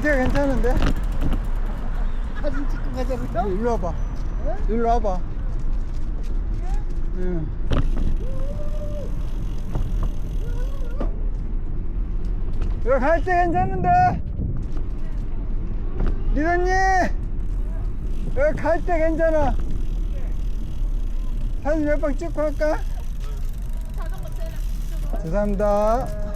밑에 괜찮은데? 사진 찍고 가자고요? 일로 와봐. 일로 와봐. 응. 여기 갈때 괜찮은데? 리더님! 여기 갈때 괜찮아. 사진 몇 방 찍고 할까? 죄송합니다.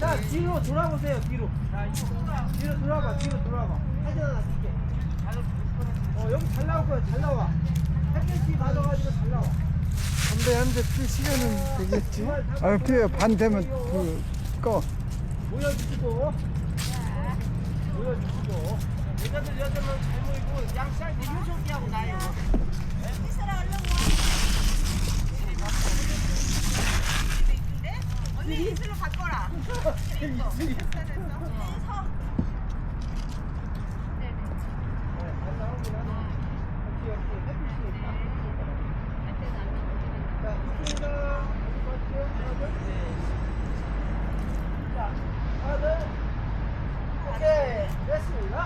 자 뒤로 돌아보세요 뒤로. 자 뒤로 돌아봐 뒤로 돌아봐. 사진 하나 찍게. 어 여기 잘 나올 거야 잘 나와. 햇빛이 맞아가지고 잘 나와. 한대 한대 필 시간은 되겠지? 아, 필요. 반 되면 그, 꺼. 모여주시고. 모여주시고. 여자들 여자들 잘 모이고 양 사이드 윤석이하고 나요 이슬아 얼른 와. 언니 이슬로 바꿔라.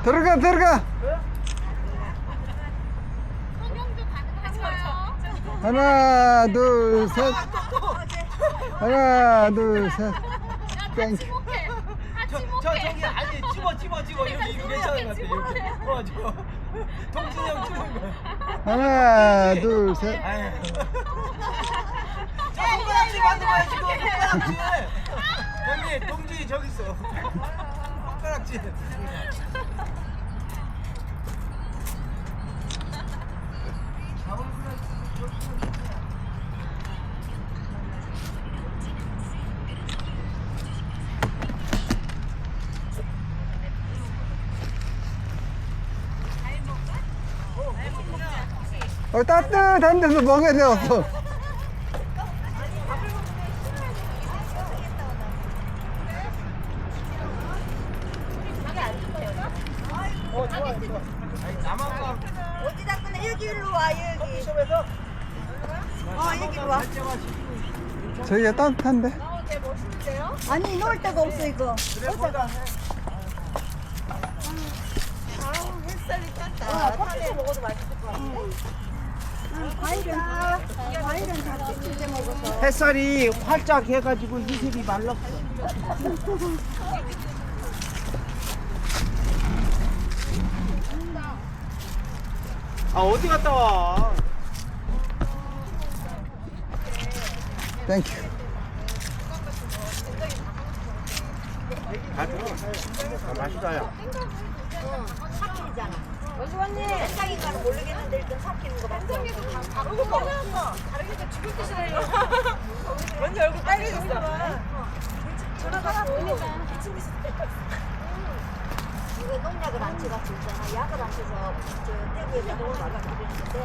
들어가, 들어가! 하나, 둘, 셋. 하나, 둘, 셋. 땡큐. 저, 저 저기 아니 집어 집어 집어. 이렇게 이거 괜찮은 것 같아. 이렇게 어저 동진이 형 찍는 거. 하나, 둘, 셋. 아유 저 손가락질 만들어야지 그 손가락질 형님 동진이 저기 있어. 손가락질 어, 따뜻한 데서 먹어야 되었어. 어 끊어? 여기 와 여기. 어 여기로 와. 저기가 따뜻한데? 아니 놓을 데가 없어 이거. 그래 보자 아우 햇살이 떴다. 커피도 먹어도 맛있을 것 같아. 과일은 과일은 다 찢을 먹어서. 햇살이 활짝 해가지고 희색이 말랐어 아 어디 갔다 와 땡큐. 아, 들어. 맛있어요. 삭히잖아. 여기 왔니? 현장인 가는 모르겠는데 일단 삭히는 거 봤어. 다르게 봐. 다르게 죽을 듯이래요. 완전 얼굴 빨개졌어. 전화가 보니까 기침 비슷해. 이거 농약을 안 쳐갖고 있잖아. 약을 안 쳐서 저 대구에서 농을 말라고 그랬는데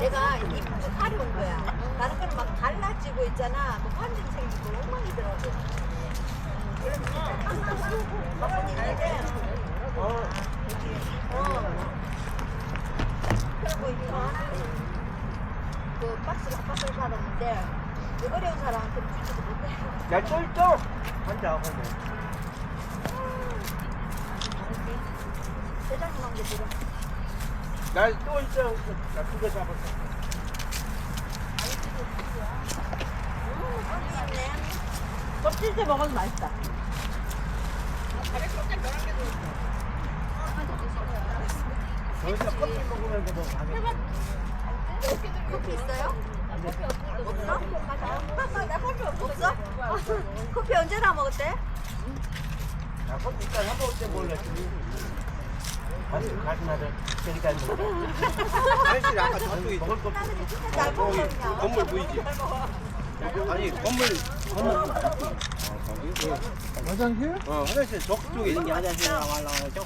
내가 이 칼이 온 거야. 다른 거는 막 갈라지고 있잖아. 뭐 관절 생기고 엉망이더라고. 그래서 바쁜 일인데 어. 어. 그리고 이거 그한 박스를 받았는데 그 어려운 사람한테 주지도 못해. 야, 쫄쫄. 앉아, 거기. 대장님한테 들어. 날또 있어. 나두개 잡았어. 여기 있네. 껍질 째 먹어도 맛있다. 거기서 커피 먹으면서 뭐 가게. 커피 있어요? 없어? 나 커피 없어? 커피 언제 다 먹었대? 야, 커피 일단 한 먹을 때 몰래. 가슴 가슴 하자. 저기 사실 아까 저쪽에 먹을 거. 잘 먹거든요. 건물 보이지? 아니 건물 건물 화장실? 어 화장실 저쪽에 있는 게 화장실 나와라 저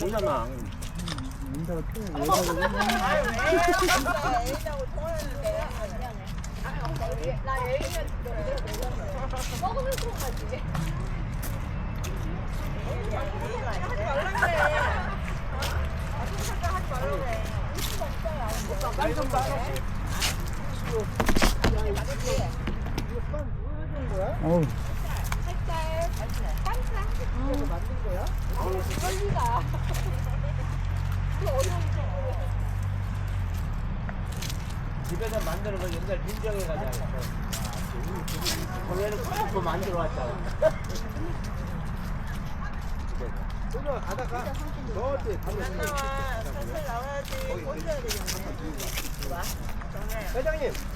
보잖아 문제가 또 여자가 어우 집에서 만드는 거 옛날 민정에 가자. 거기에는 꼭 만들어 왔잖아. 그냥 가다가 저쪽에 가면 회장님 이-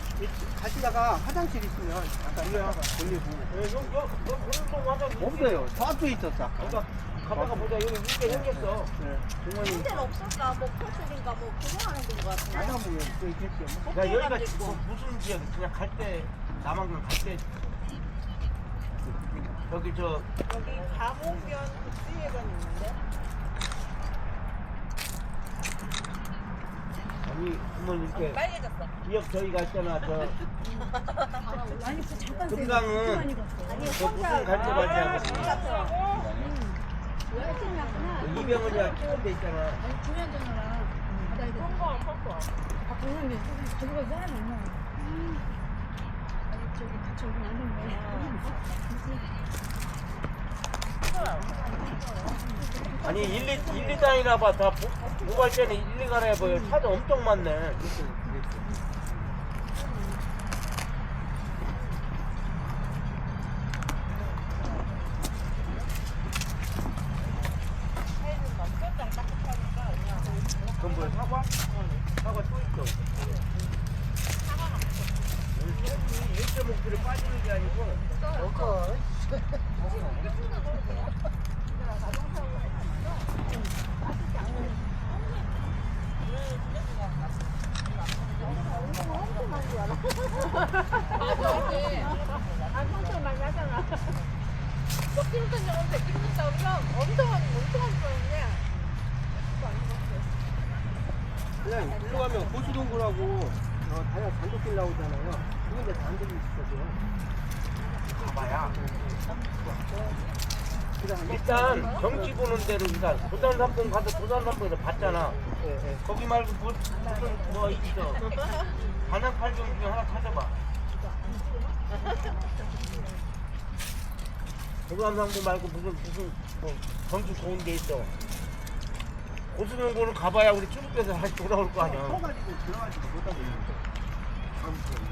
가시다가 화장실 있으면 아까 일로 돌리고 너, 너, 너 그런 거 화장 없어요 저쪽에 있었어 아까 그러니까 가다가 보자 여기 이게 생겼어. 네. 공원이. 근데는 없었까? 뭐 펄스인가 뭐 구경하는 건 것 같은데. 가다 보면 또 있겠죠 야 여기가 뭐 무슨 지역? 그냥 갈 때 남한강 갈 때. 여기 저 여기 감옥면 국수회관 있는데? 아니 한번 이렇게 빨개졌어. 기억 저희가 있잖아 저 아니 그 잠깐 금강은 아니 저 혼자 무슨 갈때 가자. 여자친구였구나. 이병헌이가 키운 데 있잖아. 아니 1, 2, 1, 2단이나 봐. 다 보- 보갈 때는 1, 2 가라 해봐요. 차도 엄청 많네. 그럼 뭐 사과? 사과 또 있어. 일제 목표를 빠지는 게 아니고 엄청 많이 하잖아. 몇 킬로 던져, 100킬로 던져. 우리가 엄청 많이, 엄청 많이 던졌네. 그냥 일로 가면 고수동굴하고 어, 다양 단독길 나오잖아요 그런데 단독이 있어요 가봐야. 그다음에 일단 정치 보는 데로 일단 도산삼봉 가서 도산삼봉에서 봤잖아. 예, 예. 거기 말고 뭐, 무슨 뭐 있어. 반항팔경 중에 하나 찾아봐. 도산삼봉 말고 무슨 무슨 뭐 정치 좋은 데 있어. 고수명고는 가봐야 우리 출국해서 다시 돌아올 거 아니야. 커가지고 들어가지도 못하고 있는데 아무튼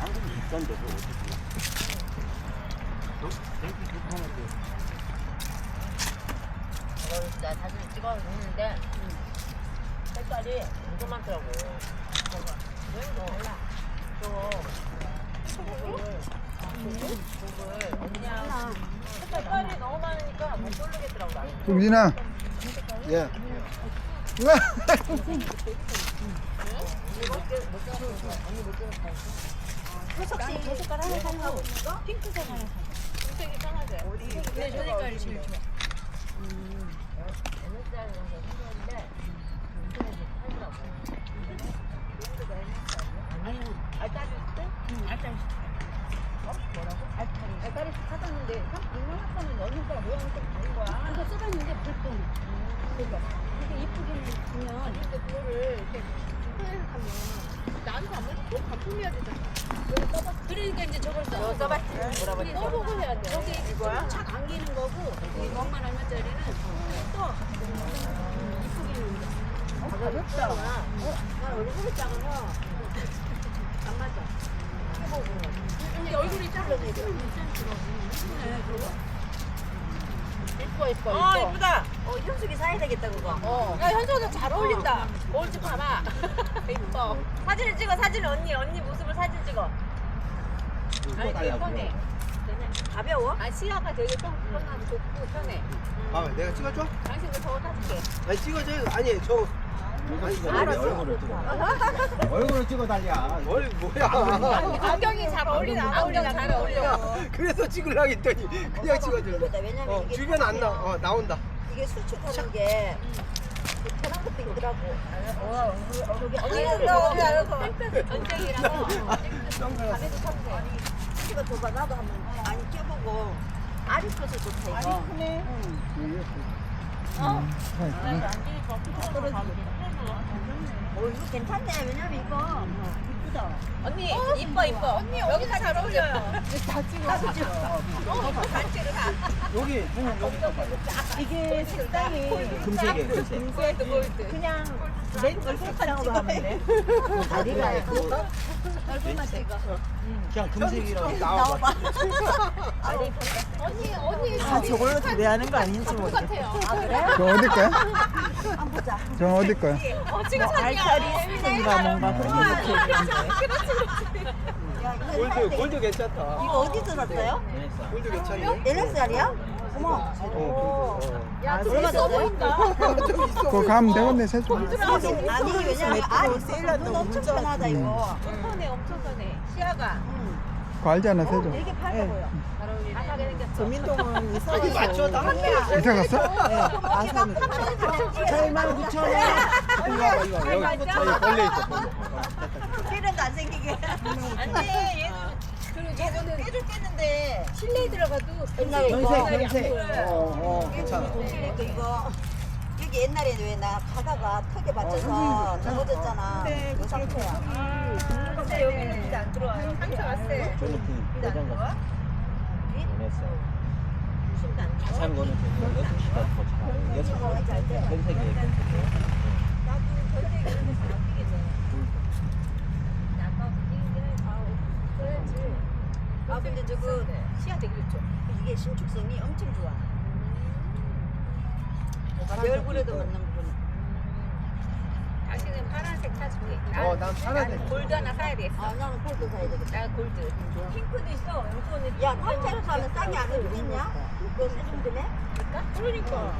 한국이 있던데도 어떻게? 너 땡기 좋다는데. 이거 진짜 사진 찍어놓는데 색깔이 엄청 많더라고. 왜 몰라. 저거 그냥 색깔이 너무 많으니까 못 고르겠더라고 나는. 좀 이나 예저 하나 사려고 핑크색 하나 색이 편하지? 근데 저 색깔이 제일 좋아. 알까리 사줬는데 6만 원짜리 넣는 거랑 모양이 좀 다른 거야 그거 써봤는데 불똥 그거 이게 이쁘게 보면 근데 그거를 이렇게 인터넷에 가면 나한테 안 맞고 꼭 반품해야 되잖아. 그러니까 이제 저걸 써 써봤지 뭐라고 우리 써보고 해야 돼. 여기 착 안기는 거고 이 멍만 얼마짜리는 또 이쁘게 있는 거 가볍다 난 얼굴이 작아서 안 맞아. 근데 얼굴이 작아. 이뻐 이뻐 아 이뻐. 이쁘다 사야 되겠다 그거 어. 야 현수가 잘 어울린다. 거울 좀 봐봐. 이뻐. 사진을 찍어 사진 언니 언니 모습을 사진 찍어 아니 되게 편해. 가벼워? 아 시야가 되게 좀 편하고 좋고 편해. 아 내가 찍어줘? 당신도 저거 사줄게. 아니 찍어줘 아니 저 아니 알았어. 얼굴을 찍어 달랴. 뭘 뭐야 안경이 잘 어울리나 안 어울리나 잘 어울려. 그래서 찍으려고 했더니 그냥 찍어줄래 왜냐면 어 이게 주변 안 나, 어 나온다 이게 수축하는 게 편한 것도 있더라고 저기 언니는 너 저거 언쟁이라서 안에도 타도 돼 이거 줘봐 나도 한번 많이 껴보고 알이 커서 좋다 이거 어 이거 괜찮네 왜냐면 이거 이쁘다 언니 이뻐 이뻐. 언니 여기가 잘 어울려요. 다 찍어. 여기 이게 색상이 금색이에요, 금색. 골드 골드. 그냥 맨 얼굴판으로 하면 돼. 다리가 있고. 얼굴만 찍어. 그냥 금색이라고. 나와봐 언니 언니 아, 저걸로 도배하는 거 아닌지 똑같아요. 저 어디 거야? 보자. 저 어디 거야? 어 지금 알타리 스톤인가 뭔가 그렇게 골드. 골드 괜찮다. 이거 어디 들었어요? 골드 괜찮네. NSR이야? 어머. 어 골드 야, 좀 얼마 줬어요? 그거 가면 되겠네, 세주. 아니 왜냐면 있어서 눈 엄청 편하다 이거. 편해 엄청 편해. 시야가. 그거 알잖아, 세주. 되게 밝아 보여 조민동은 아니 이사가서 맞춰 나 이사 갔어? 아산 8만 9천 원. 이거 이거 여기 벌레 있어 걔는 안 생기게. 안돼 얘는 그리고 저거는 깨줄 깼는데. 실내에 들어가도 옛날에 이거 연색 연색 어어 괜찮아. 그러니까 이거 여기 옛날에 왜나 가다가 턱에 맞춰서 넘어졌잖아. 그 상태야. 근데 여기는 이제 안 들어와요. 상처 왔어. 들어와 자세한 거는 저기 여섯 시가 더 잘. 여섯 검색. 나도 아우 그래야지 아 근데 저거 시야 되게 좋죠. 이게 신축성이 엄청 좋아 내 얼굴에도 맞는 부분 당신은 파란색 사줄게. 어, 난 파란색. 골드 하나 사야 돼. 아 나는 골드 사야 되겠다 나 골드. 핑크도 있어. 이거는 야 팔자로 사면 싸게 안 해주겠냐? 그거 세준다네 그러니까.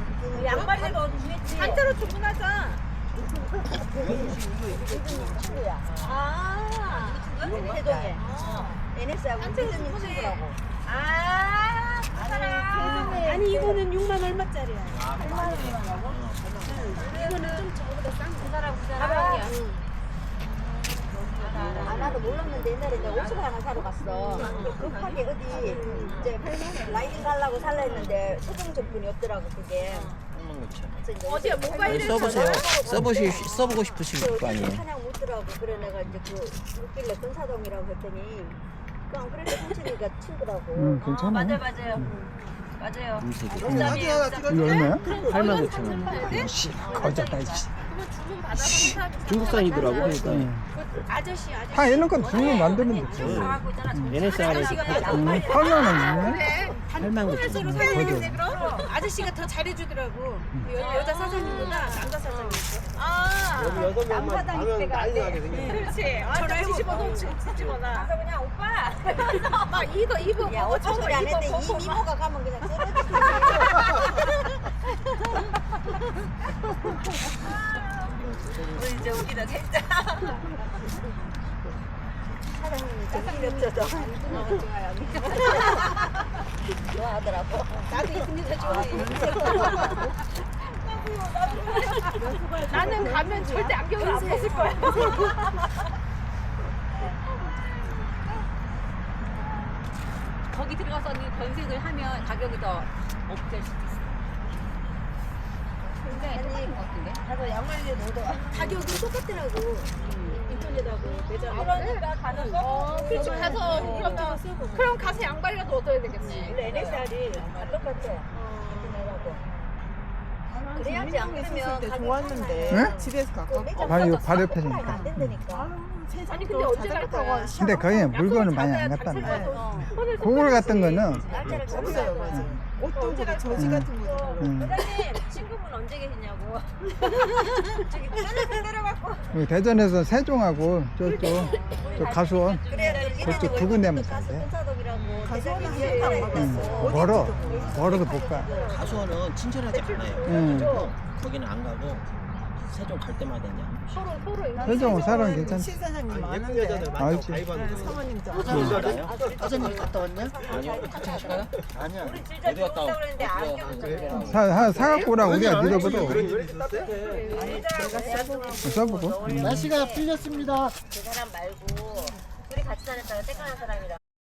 양말을 넣어주겠지 한자로 주문하자. 친구야 아 세종에 NS하고 세종이. 친구라고 아, 그 사람. 아니 이거는 6만 얼마짜리야. 이거는 좀 저거보다 싼 거. 그 사람 그 사람이야. 아 나도 몰랐는데 옛날에 내가 옷을 하나 사러 갔어 급하게 어디 이제 라이딩 가려고 살라 했는데 소정 전분이 없더라고 그게 그래서 이제 어디야 모바일을 써보세요. 써보시, 써보고 싶으실 거 아니에요. 한양 묻더라고 그래 내가 이제 그 웃길래 근사동이라고 했더니 그냥 그렇게 삼촌이가 친구라고 응, 괜찮아. 맞아요 맞아요 맞아요 사진 하나 이거 찍어줘 얼마야? 8만 5천 원. 씨, 거짓말. 씨. 받아서 사람 중국산이더라고, 그러니까. 응. 아저씨 아저씨. 다 이런 건 주문 만드는 거지. 하고 있잖아 NS 안에 응, 8만 원이네. 그래. 8만 5천 서로 원. 사야겠네 그럼. 아저씨가 더 잘해주더라고. 여, 여자 사장님보다. 아. 여기 여섯 명만 가면 난리 나게 생겼네 그렇지. 전화 뒤집어 놓지 집어놔. 가서 그냥 오빠. 막 이거 입어. 야 어쩔 소리 안 했는데 이 막. 미모가 가면 그냥 쓰러지지 우리 이제 웃기다 진짜. 사장님이 정신이 없어서 너무 좋아요. 좋아하더라고. 나도 있습니다. 좋아해. 나는 가면 절대 안경을 안 벗을 거야. 거기 들어가서 언니 변색을 하면 가격이 더 업될 수도 있어. 근데 똑같은 것 같은데? 나도 양말에 넣어도 가격이 똑같더라고. 인터넷하고 매장. 그러니까 가는 거. 그렇지 가서 그럼, 그럼 가서 양말이라도 얻어야 되겠지. 근데 NSR이 다 똑같아. 그래야지 안 그러면 가격 좋았는데 네? 집에서 발이- 가서 발이 사고 펴지니까. 안 된다니까. 아니 근데 언제 갈 거야? 근데 거기 물건은 많이 안 갖다 놔. 어. 고글 같은 거는 날짜를 없어요. 옷도 그래 저지 같은 거. 음, 사장님 친구분 언제 계시냐고. 저기 내려갖고. 여기 대전에서 세종하고 저쪽 저 가수원 그래 그쪽 두 군데만 가야 돼. 군사동이라고 가수원은 응. 멀어 멀어도 못 가. 가수원은 친절하지 않아요. 응. 거기는 안 가고 세종 갈 때마다 이제 한 번씩. 서로 서로 세종은 사람 괜찮지. 신사장님 많은데. 알지. 네, 사모님 저. 알아요? 아저님 갔다 왔냐? 아니요. 같이 가실까요? 아니야. 우리 진짜 어디 갔다 좋다고 그랬는데 안경 갔다 좀 사, 사, 사갖고 오라 우리가 써보고. 음. 날씨가 풀렸습니다. 그 사람 말고 둘이 같이 다녔다가 땡깡한 사람이랑